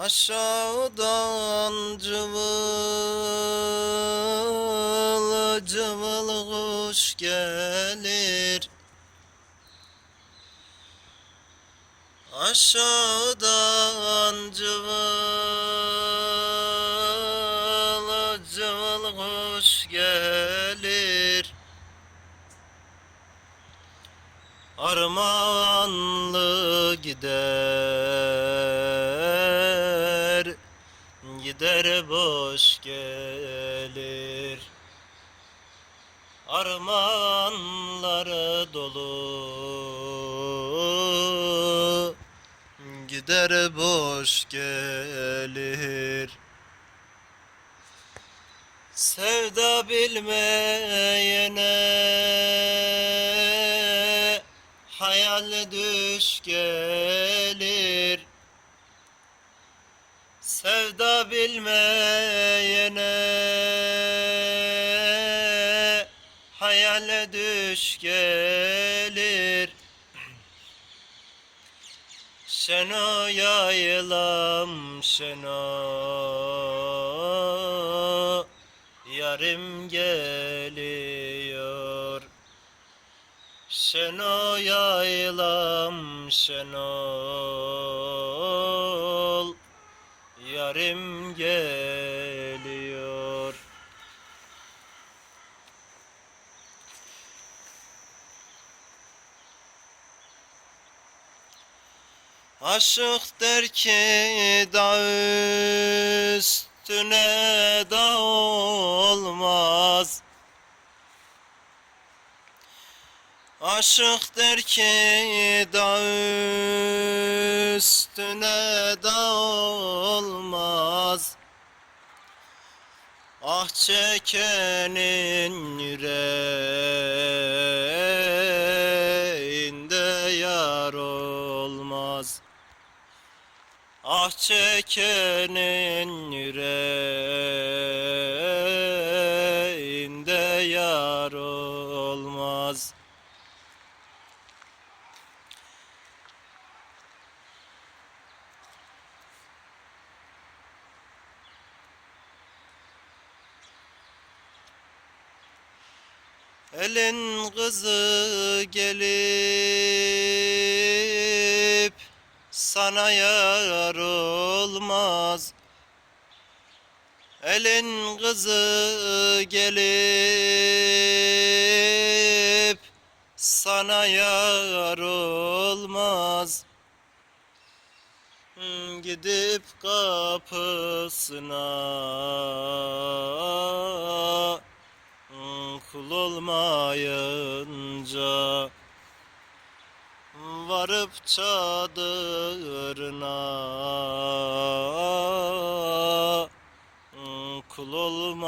Aşağıdan cıvıl cıvıl kuş gelir. Aşağıdan cıvıl cıvıl kuş gelir. Armağanlı gider Gider boş gelir. Armağanları dolu. Gider boş gelir. Sevda bilmeyene hayal düş gelir Sevda bilmeyene hayal düş gelir. Şeno yayılam şeno Yarim geliyor. Şeno yayılam şenol Yarim geliyor. Aşık der ki dağ üstüne dağ olmaz Aşık der ki dağ üstüne dağ olmaz Ah çekenin yüreğinde yar olmaz. Ah çekenin yüreğinde yar olmaz Elin kızı gelip sana yar olmaz. Elin kızı gelip sana yar olmaz. Gidip kapısına olmayınca Varıp çadırına Kul olmayınca